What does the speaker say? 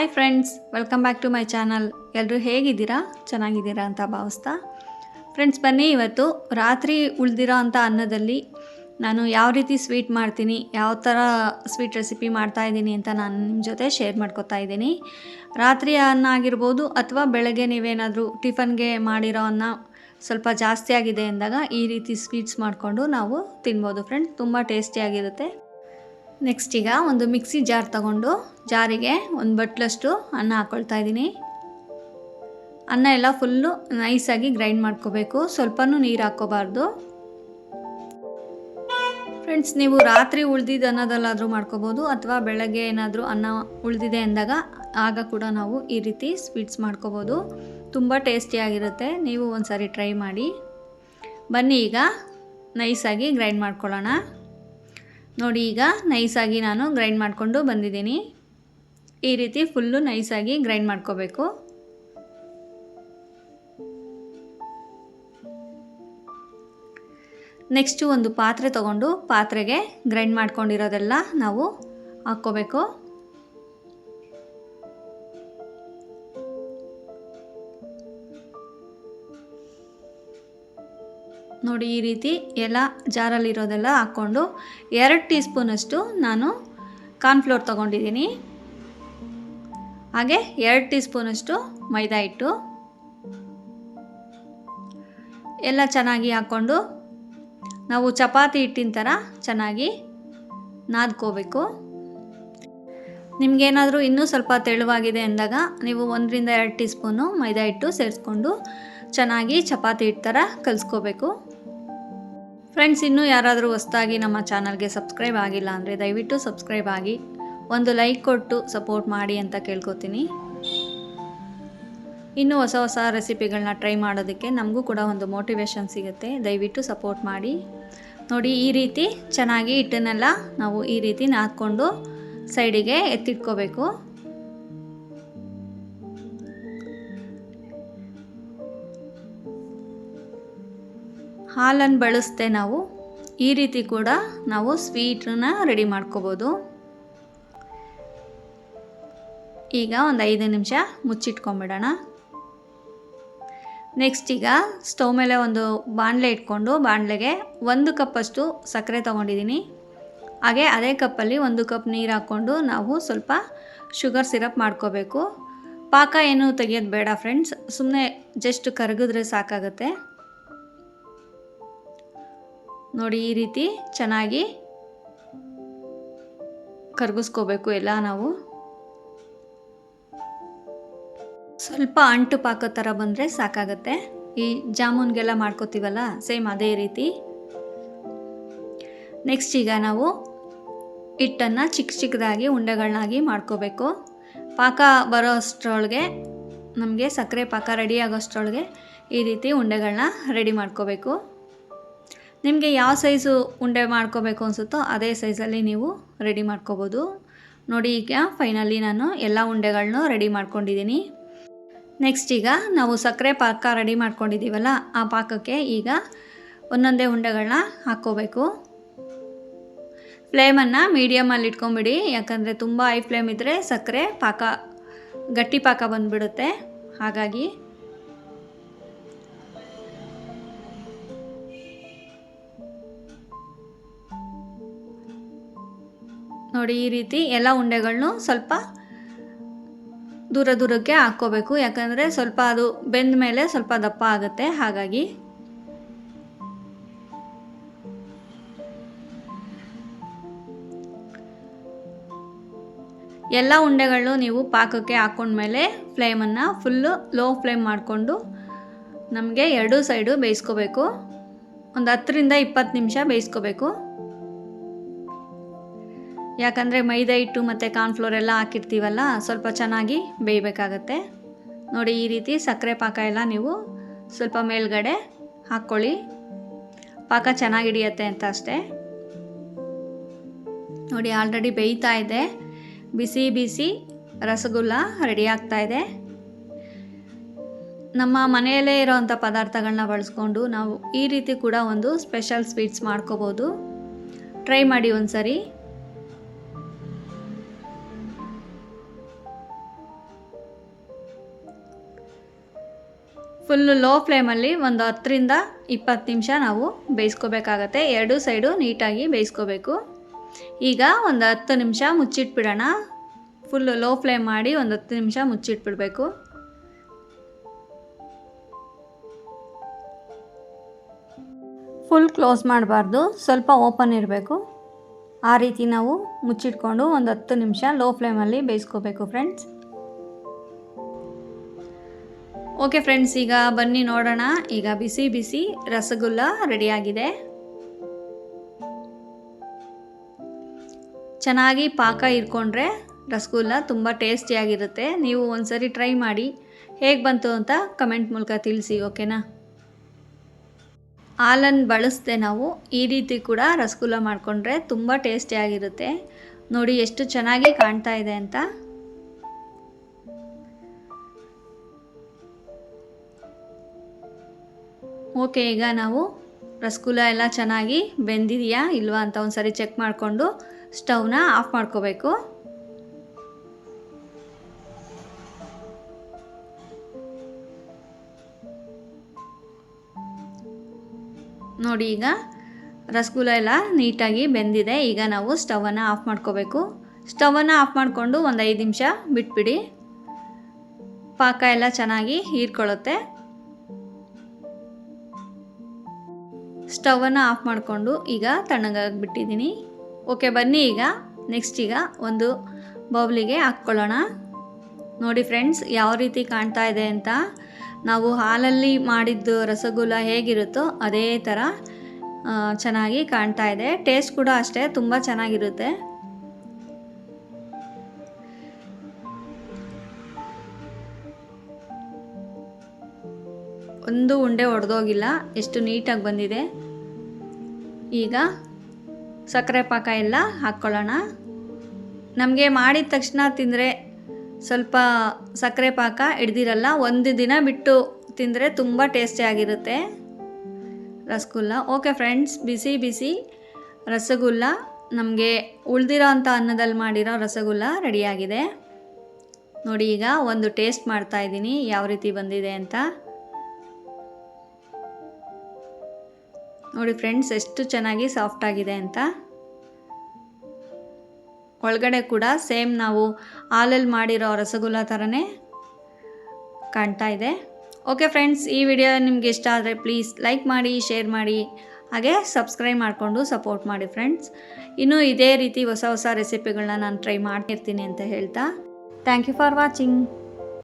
Hi friends welcome back to my channel ಎಲ್ಲರೂ ಹೇಗಿದ್ದೀರಾ? ಚೆನ್ನಾಗಿದ್ದೀರಾ ಅಂತ ಭಾವಿಸ್ತಾ. ಫ್ರೆಂಡ್ಸ್ ಬನ್ನಿ, ಇವತ್ತು ರಾತ್ರಿ ಉಳಿದಿರೋ ಅಂಥ ಅನ್ನದಲ್ಲಿ ನಾನು ಯಾವ ರೀತಿ ಸ್ವೀಟ್ ಮಾಡ್ತೀನಿ, ಯಾವ ಥರ ಸ್ವೀಟ್ ರೆಸಿಪಿ ಮಾಡ್ತಾ ಇದ್ದೀನಿ ಅಂತ ನಾನು ನಿಮ್ಮ ಜೊತೆ ಶೇರ್ ಮಾಡ್ಕೊತಾ ಇದ್ದೀನಿ. ರಾತ್ರಿ ಅನ್ನ ಆಗಿರ್ಬೋದು ಅಥವಾ ಬೆಳಗ್ಗೆ ನೀವೇನಾದರೂ ಟಿಫನ್ಗೆ ಮಾಡಿರೋ ಅನ್ನ ಸ್ವಲ್ಪ ಜಾಸ್ತಿ ಆಗಿದೆ ಅಂದಾಗ ಈ ರೀತಿ ಸ್ವೀಟ್ಸ್ ಮಾಡಿಕೊಂಡು ನಾವು ತಿನ್ಬೋದು. ಫ್ರೆಂಡ್ಸ್ ತುಂಬ ಟೇಸ್ಟಿಯಾಗಿರುತ್ತೆ ನೆಕ್ಸ್ಟ್ ಈಗ ಒಂದು ಮಿಕ್ಸಿ ಜಾರ್ ತಗೊಂಡು ಜಾರಿಗೆ ಒಂದು ಬಟ್ಲಷ್ಟು ಅನ್ನ ಹಾಕ್ಕೊಳ್ತಾ ಇದ್ದೀನಿ. ಅನ್ನ ಎಲ್ಲ ಫುಲ್ಲು ನೈಸಾಗಿ ಗ್ರೈಂಡ್ ಮಾಡ್ಕೋಬೇಕು. ಸ್ವಲ್ಪನೂ ನೀರು ಹಾಕ್ಕೋಬಾರ್ದು. ಫ್ರೆಂಡ್ಸ್ ನೀವು ರಾತ್ರಿ ಉಳ್ದಿದ್ದ ಅನ್ನದಲ್ಲಾದರೂ ಮಾಡ್ಕೋಬೋದು ಅಥವಾ ಬೆಳಗ್ಗೆ ಏನಾದರೂ ಅನ್ನ ಉಳಿದಿದೆ ಅಂದಾಗ ಆಗ ಕೂಡ ನಾವು ಈ ರೀತಿ ಸ್ವೀಟ್ಸ್ ಮಾಡ್ಕೋಬೋದು. ತುಂಬ ಟೇಸ್ಟಿಯಾಗಿರುತ್ತೆ ನೀವು ಒಂದು ಸಾರಿ ಟ್ರೈ ಮಾಡಿ. ಬನ್ನಿ ಈಗ ನೈಸಾಗಿ ಗ್ರೈಂಡ್ ಮಾಡ್ಕೊಳ್ಳೋಣ. ನೋಡಿ ಈಗ ನೈಸಾಗಿ ನಾನು ಗ್ರೈಂಡ್ ಮಾಡಿಕೊಂಡು ಬಂದಿದ್ದೀನಿ. ಈ ರೀತಿ ಫುಲ್ಲು ನೈಸಾಗಿ ಗ್ರೈಂಡ್ ಮಾಡ್ಕೋಬೇಕು. ನೆಕ್ಸ್ಟು ಒಂದು ಪಾತ್ರೆ ತಗೊಂಡು ಪಾತ್ರೆಗೆ ಗ್ರೈಂಡ್ ಮಾಡ್ಕೊಂಡಿರೋದೆಲ್ಲ ನಾವು ಹಾಕ್ಕೋಬೇಕು. ನೋಡಿ ಈ ರೀತಿ ಎಲ್ಲ ಜಾರಲ್ಲಿರೋದೆಲ್ಲ ಹಾಕ್ಕೊಂಡು ಎರಡು ಟೀ ಸ್ಪೂನಷ್ಟು ನಾನು ಕಾರ್ನ್ಫ್ಲೋರ್ ತೊಗೊಂಡಿದ್ದೀನಿ. ಹಾಗೆ ಎರಡು ಟೀ ಸ್ಪೂನಷ್ಟು ಮೈದಾ ಹಿಟ್ಟು. ಎಲ್ಲ ಚೆನ್ನಾಗಿ ಹಾಕ್ಕೊಂಡು ನಾವು ಚಪಾತಿ ಹಿಟ್ಟಿನ ಥರ ಚೆನ್ನಾಗಿ ನಾದ್ಕೋಬೇಕು. ನಿಮಗೇನಾದರೂ ಇನ್ನೂ ಸ್ವಲ್ಪ ತೆಳುವಾಗಿದೆ ಅಂದಾಗ ನೀವು ಒಂದರಿಂದ ಎರಡು ಟೀ ಸ್ಪೂನು ಮೈದಾ ಹಿಟ್ಟು ಸೇರಿಸ್ಕೊಂಡು ಚೆನ್ನಾಗಿ ಚಪಾತಿ ಹಿಟ್ಟು ಥರ ಕಲಿಸ್ಕೋಬೇಕು. ಫ್ರೆಂಡ್ಸ್ ಇನ್ನೂ ಯಾರಾದರೂ ಹೊಸ್ದಾಗಿ ನಮ್ಮ ಚಾನಲ್ಗೆ ಸಬ್ಸ್ಕ್ರೈಬ್ ಆಗಿಲ್ಲ ಅಂದರೆ ದಯವಿಟ್ಟು ಸಬ್ಸ್ಕ್ರೈಬ್ ಆಗಿ, ಒಂದು ಲೈಕ್ ಕೊಟ್ಟು ಸಪೋರ್ಟ್ ಮಾಡಿ ಅಂತ ಕೇಳ್ಕೊತೀನಿ. ಇನ್ನೂ ಹೊಸ ಹೊಸ ರೆಸಿಪಿಗಳನ್ನ ಟ್ರೈ ಮಾಡೋದಕ್ಕೆ ನಮಗೂ ಕೂಡ ಒಂದು ಮೋಟಿವೇಶನ್ ಸಿಗುತ್ತೆ. ದಯವಿಟ್ಟು ಸಪೋರ್ಟ್ ಮಾಡಿ. ನೋಡಿ, ಈ ರೀತಿ ಚೆನ್ನಾಗಿ ಹಿಟ್ಟನ್ನೆಲ್ಲ ನಾವು ಈ ರೀತಿ ನಾದ್ಕೊಂಡು ಸೈಡಿಗೆ ಎತ್ತಿಟ್ಕೋಬೇಕು. ಹಾಲನ್ನು ಬಳಸದೆ ನಾವು ಈ ರೀತಿ ಕೂಡ ನಾವು ಸ್ವೀಟನ್ನ ರೆಡಿ ಮಾಡ್ಕೋಬೋದು. ಈಗ ಒಂದು ಐದು ನಿಮಿಷ ಮುಚ್ಚಿಟ್ಕೊಂಬಿಡೋಣ. ನೆಕ್ಸ್ಟ್ ಈಗ ಸ್ಟವ್ ಮೇಲೆ ಒಂದು ಬಾಣಲೆ ಇಟ್ಕೊಂಡು ಬಾಣಲೆಗೆ ಒಂದು ಕಪ್ಪಷ್ಟು ಸಕ್ಕರೆ ತೊಗೊಂಡಿದ್ದೀನಿ. ಹಾಗೆ ಅದೇ ಕಪ್ಪಲ್ಲಿ ಒಂದು ಕಪ್ ನೀರು ಹಾಕ್ಕೊಂಡು ನಾವು ಸ್ವಲ್ಪ ಶುಗರ್ ಸಿರಪ್ ಮಾಡ್ಕೋಬೇಕು. ಪಾಕ ಏನು ತೆಗಿಯೋದು ಬೇಡ ಫ್ರೆಂಡ್ಸ್ ಸುಮ್ಮನೆ ಜಸ್ಟ್ ಕರಗಿದ್ರೆ ಸಾಕಾಗುತ್ತೆ. ನೋಡಿ ಈ ರೀತಿ ಚೆನ್ನಾಗಿ ಕರಗಿಸ್ಕೋಬೇಕು ಎಲ್ಲ ನಾವು. ಸ್ವಲ್ಪ ಅಂಟು ಪಾಕ ಥರ ಬಂದರೆ ಸಾಕಾಗತ್ತೆ. ಈ ಜಾಮೂನ್ಗೆಲ್ಲ ಮಾಡ್ಕೋತೀವಲ್ಲ, ಸೇಮ್ ಅದೇ ರೀತಿ. ನೆಕ್ಸ್ಟ್ ಈಗ ನಾವು ಹಿಟ್ಟನ್ನು ಚಿಕ್ಕ ಚಿಕ್ಕದಾಗಿ ಉಂಡೆಗಳನ್ನಾಗಿ ಮಾಡ್ಕೋಬೇಕು. ಪಾಕ ಬರೋ ಅಷ್ಟರೊಳಗೆ ನಮಗೆ ಸಕ್ಕರೆ ಪಾಕ ರೆಡಿ ಆಗೋಷ್ಟರೊಳಗೆ ಈ ರೀತಿ ಉಂಡೆಗಳನ್ನ ರೆಡಿ ಮಾಡ್ಕೋಬೇಕು. ನಿಮಗೆ ಯಾವ ಸೈಜು ಉಂಡೆ ಮಾಡ್ಕೋಬೇಕು ಅನಿಸುತ್ತೋ ಅದೇ ಸೈಜಲ್ಲಿ ನೀವು ರೆಡಿ ಮಾಡ್ಕೋಬೋದು. ನೋಡಿ ಈಗ ಫೈನಲಿ ನಾನು ಎಲ್ಲ ಉಂಡೆಗಳನ್ನೂ ರೆಡಿ ಮಾಡ್ಕೊಂಡಿದ್ದೀನಿ. ನೆಕ್ಸ್ಟ್ ಈಗ ನಾವು ಸಕ್ಕರೆ ಪಾಕ ರೆಡಿ ಮಾಡ್ಕೊಂಡಿದ್ದೀವಲ್ಲ, ಆ ಪಾಕಕ್ಕೆ ಈಗ ಒಂದೊಂದೇ ಉಂಡೆಗಳನ್ನ ಹಾಕ್ಕೋಬೇಕು. ಫ್ಲೇಮನ್ನು ಮೀಡಿಯಮಲ್ಲಿ ಇಟ್ಕೊಂಬಿಡಿ, ಯಾಕಂದರೆ ತುಂಬ ಹೈ ಫ್ಲೇಮ್ ಇದ್ದರೆ ಸಕ್ಕರೆ ಪಾಕ, ಗಟ್ಟಿ ಪಾಕ ಬಂದುಬಿಡುತ್ತೆ. ಹಾಗಾಗಿ ನೋಡಿ, ಈ ರೀತಿ ಎಲ್ಲ ಉಂಡೆಗಳನ್ನು ಸ್ವಲ್ಪ ದೂರ ದೂರಕ್ಕೆ ಹಾಕ್ಕೋಬೇಕು. ಯಾಕಂದರೆ ಸ್ವಲ್ಪ ಅದು ಬೆಂದ ಮೇಲೆ ಸ್ವಲ್ಪ ದಪ್ಪ ಆಗುತ್ತೆ. ಹಾಗಾಗಿ ಎಲ್ಲ ಉಂಡೆಗಳನ್ನು ನೀವು ಪಾಕಕ್ಕೆ ಹಾಕ್ಕೊಂಡ್ಮೇಲೆ ಫ್ಲೇಮನ್ನು ಫುಲ್ಲು ಲೋ ಫ್ಲೇಮ್ ಮಾಡಿಕೊಂಡು ನಮಗೆ ಎರಡೂ ಸೈಡು ಬೇಯಿಸ್ಕೋಬೇಕು. ಒಂದು ಹತ್ತರಿಂದ ಇಪ್ಪತ್ತು ನಿಮಿಷ ಬೇಯಿಸ್ಕೋಬೇಕು. ಯಾಕಂದರೆ ಮೈದಾ ಹಿಟ್ಟು ಮತ್ತು ಕಾರ್ನ್ಫ್ಲೋರ್ ಎಲ್ಲ ಹಾಕಿರ್ತೀವಲ್ಲ, ಸ್ವಲ್ಪ ಚೆನ್ನಾಗಿ ಬೇಯಬೇಕಾಗತ್ತೆ. ನೋಡಿ ಈ ರೀತಿ ಸಕ್ಕರೆ ಪಾಕ ಎಲ್ಲ ನೀವು ಸ್ವಲ್ಪ ಮೇಲ್ಗಡೆ ಹಾಕ್ಕೊಳ್ಳಿ. ಪಾಕ ಚೆನ್ನಾಗಿ ಹಿಡಿಯತ್ತೆ ಅಂತ ಅಷ್ಟೇ. ನೋಡಿ ಆಲ್ರೆಡಿ ಬೇಯ್ತಾ ಇದೆ. ಬಿಸಿ ಬಿಸಿ ರಸಗುಲ್ಲ ರೆಡಿ ಆಗ್ತಾ ಇದೆ. ನಮ್ಮ ಮನೆಯಲ್ಲೇ ಇರೋವಂಥ ಪದಾರ್ಥಗಳನ್ನ ಬಳಸ್ಕೊಂಡು ನಾವು ಈ ರೀತಿ ಕೂಡ ಒಂದು ಸ್ಪೆಷಲ್ ಸ್ವೀಟ್ಸ್ ಮಾಡ್ಕೋಬೋದು. ಟ್ರೈ ಮಾಡಿ ಒಂದು ಸರಿ ಫುಲ್ಲು ಲೋ ಫ್ಲೇಮಲ್ಲಿ ಒಂದು ಹತ್ತರಿಂದ ಇಪ್ಪತ್ತು ನಿಮಿಷ ನಾವು ಬೇಯಿಸ್ಕೋಬೇಕಾಗತ್ತೆ. ಎರಡು ಸೈಡು ನೀಟಾಗಿ ಬೇಯಿಸ್ಕೋಬೇಕು. ಈಗ ಒಂದು ಹತ್ತು ನಿಮಿಷ ಮುಚ್ಚಿಟ್ಬಿಡೋಣ. ಫುಲ್ಲು ಲೋ ಫ್ಲೇಮ್ ಮಾಡಿ ಒಂದು ಹತ್ತು ನಿಮಿಷ ಮುಚ್ಚಿಟ್ಬಿಡಬೇಕು. ಫುಲ್ ಕ್ಲೋಸ್ ಮಾಡಬಾರ್ದು. ಸ್ವಲ್ಪ ಓಪನ್ ಇರಬೇಕು. ಆ ರೀತಿ ನಾವು ಮುಚ್ಚಿಟ್ಕೊಂಡು ಒಂದು ಹತ್ತು ನಿಮಿಷ ಲೋ ಫ್ಲೇಮಲ್ಲಿ ಬೇಯಿಸ್ಕೋಬೇಕು ಫ್ರೆಂಡ್ಸ್ ಓಕೆ ಫ್ರೆಂಡ್ಸ್ ಈಗ ಬನ್ನಿ ನೋಡೋಣ. ಈಗ ಬಿಸಿ ಬಿಸಿ ರಸಗುಲ್ಲ ರೆಡಿಯಾಗಿದೆ. ಚೆನ್ನಾಗಿ ಪಾಕ ಇಟ್ಕೊಂಡ್ರೆ ರಸಗುಲ್ಲ ತುಂಬ ಟೇಸ್ಟಿಯಾಗಿರುತ್ತೆ. ನೀವು ಒಂದ್ಸರಿ ಟ್ರೈ ಮಾಡಿ. ಹೇಗೆ ಬಂತು ಅಂತ ಕಮೆಂಟ್ ಮೂಲಕ ತಿಳಿಸಿ, ಓಕೆನಾ? ಹಾಲನ್ನು ಬಳಸದೆ ನಾವು ಈ ರೀತಿ ಕೂಡ ರಸಗುಲ್ಲ ಮಾಡಿಕೊಂಡ್ರೆ ತುಂಬ ಟೇಸ್ಟಿಯಾಗಿರುತ್ತೆ. ನೋಡಿ, ಎಷ್ಟು ಚೆನ್ನಾಗಿ ಕಾಣ್ತಾ ಇದೆ ಅಂತ. ಓಕೆ, ಈಗ ನಾವು ರಸಗುಲ್ಲ ಎಲ್ಲ ಚೆನ್ನಾಗಿ ಬೆಂದಿದೆಯಾ ಇಲ್ವಾ ಅಂತ ಒಂದು ಸರಿ ಚೆಕ್ ಮಾಡಿಕೊಂಡು ಸ್ಟವ್ನ ಆಫ್ ಮಾಡ್ಕೋಬೇಕು. ನೋಡಿ, ಈಗ ರಸಗುಲ್ಲ ಎಲ್ಲ ನೀಟಾಗಿ ಬೆಂದಿದೆ. ಈಗ ನಾವು ಸ್ಟವನ್ನು ಆಫ್ ಮಾಡ್ಕೋಬೇಕು. ಸ್ಟವನ್ನು ಆಫ್ ಮಾಡಿಕೊಂಡು ಒಂದು ಐದು ನಿಮಿಷ ಬಿಟ್ಬಿಡಿ. ಪಾಕ ಎಲ್ಲ ಚೆನ್ನಾಗಿ ಹೀರ್ಕೊಳ್ಳುತ್ತೆ. ಸ್ಟವನ್ನು ಆಫ್ ಮಾಡಿಕೊಂಡು ಈಗ ತಣ್ಣಗಾಗಿಬಿಟ್ಟಿದ್ದೀನಿ. ಓಕೆ, ಬನ್ನಿ ಈಗ. ನೆಕ್ಸ್ಟ್ ಈಗ ಒಂದು ಬೌಲಿಗೆ ಹಾಕ್ಕೊಳ್ಳೋಣ. ನೋಡಿ ಫ್ರೆಂಡ್ಸ್, ಯಾವ ರೀತಿ ಕಾಣ್ತಾ ಇದೆ ಅಂತ. ನಾವು ಹಾಲಲ್ಲಿ ಮಾಡಿದ್ದು ರಸಗುಲ್ಲ ಹೇಗಿರುತ್ತೋ ಅದೇ ಥರ ಚೆನ್ನಾಗಿ ಕಾಣ್ತಾ ಇದೆ. ಟೇಸ್ಟ್ ಕೂಡ ಅಷ್ಟೇ, ತುಂಬ ಚೆನ್ನಾಗಿರುತ್ತೆ. ಒಂದು ಉಂಡೆ ಒಡೆದೋಗಿಲ್ಲ, ಎಷ್ಟು ನೀಟಾಗಿ ಬಂದಿದೆ. ಈಗ ಸಕ್ಕರೆ ಪಾಕ ಎಲ್ಲ ಹಾಕ್ಕೊಳ್ಳೋಣ. ನಮಗೆ ಮಾಡಿದ ತಕ್ಷಣ ತಿಂದರೆ ಸ್ವಲ್ಪ ಸಕ್ಕರೆ ಪಾಕ ಹಿಡ್ದಿರಲ್ಲ, ಒಂದು ದಿನ ಬಿಟ್ಟು ತಿಂದರೆ ತುಂಬ ಟೇಸ್ಟಿಯಾಗಿರುತ್ತೆ ರಸಗುಲ್ಲ. ಓಕೆ ಫ್ರೆಂಡ್ಸ್, ಬಿಸಿ ಬಿಸಿ ರಸಗುಲ್ಲ. ನಮಗೆ ಉಳ್ದಿರೋ ಅಂಥ ಅನ್ನದಲ್ಲಿ ಮಾಡಿರೋ ರಸಗುಲ್ಲ ರೆಡಿಯಾಗಿದೆ. ನೋಡಿ ಈಗ ಒಂದು ಟೇಸ್ಟ್ ಮಾಡ್ತಾ ಇದ್ದೀನಿ, ಯಾವ ರೀತಿ ಬಂದಿದೆ ಅಂತ. ನೋಡಿ ಫ್ರೆಂಡ್ಸ್, ಎಷ್ಟು ಚೆನ್ನಾಗಿ ಸಾಫ್ಟ್ ಆಗಿದೆ ಅಂತ. ಒಳಗಡೆ ಕೂಡ ಸೇಮ್ ನಾವು ಹಾಲಲ್ಲಿ ಮಾಡಿರೋ ರಸಗುಲ್ಲ ಥರನೇ ಕಾಣ್ತಾ ಇದೆ. ಓಕೆ ಫ್ರೆಂಡ್ಸ್, ಈ ವಿಡಿಯೋ ನಿಮ್ಗೆ ಇಷ್ಟ ಆದರೆ ಪ್ಲೀಸ್ ಲೈಕ್ ಮಾಡಿ, ಶೇರ್ ಮಾಡಿ, ಹಾಗೆ ಸಬ್ಸ್ಕ್ರೈಬ್ ಮಾಡಿಕೊಂಡು ಸಪೋರ್ಟ್ ಮಾಡಿ ಫ್ರೆಂಡ್ಸ್. ಇನ್ನೂ ಇದೇ ರೀತಿ ಹೊಸ ಹೊಸ ರೆಸಿಪಿಗಳನ್ನ ನಾನು ಟ್ರೈ ಮಾಡ್ತಿರ್ತೀನಿ ಅಂತ ಹೇಳ್ತಾ. Thank you for watching.